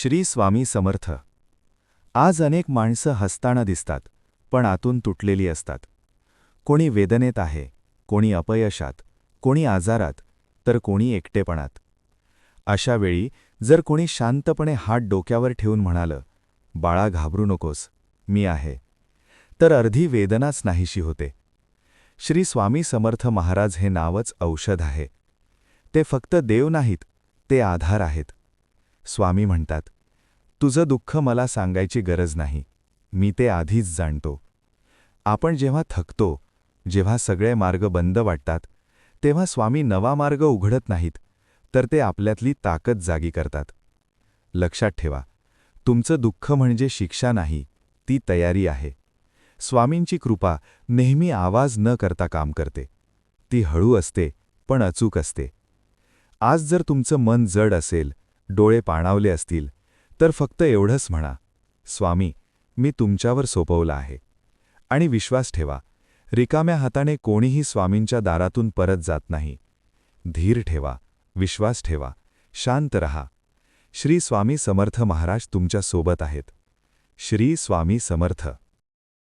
श्री स्वामी समर्थ. आज अनेक माणसं हसताना दिसतात पण आतून तुटलेली असतात. कोणी वेदनेत आहे कोणी अपयशात कोणी आजारात तर कोणी एकटेपणात. अशा वेळी जर कोणी शांतपणे हात डोक्यावर ठेवून म्हणालं बाळा घाबरू नकोस मी आहे तर अर्धी वेदनाच नाहीशी होते. श्री स्वामी समर्थ महाराज हे नावच औषध आहे. ते फक्त देव नाहीत ते आधार आहेत. स्वामी म्हणतात तुझं दुःख मला सांगायची गरज नाही. मी ते आधीच जाणतो. आपण जेव्हा थकतो जेव्हा सगळे मार्ग बंद वाटतात तेव्हा स्वामी नवा मार्ग उघडत नाहीत तर ते आपल्यातली ताकद जागी करतात. लक्षात ठेवा तुमचं दुःख म्हणजे शिक्षा नाही ती तयारी आहे. स्वामींची कृपा नेहमी आवाज न करता काम करते. ती हळू असते पण अचूक असते. आज जर तुमचं मन जड असेल डोळे पाणावले असतील तर फक्त एवढंच म्हणा स्वामी मी तुमच्यावर सोपवलं आहे. आणि विश्वास ठेवा रिकाम्या हाताने कोणीही स्वामींच्या दारातून परत जात नाही. धीर ठेवा विश्वास ठेवा शांत रहा. श्री स्वामी समर्थ महाराज तुमच्यासोबत आहेत. श्री स्वामी समर्थ.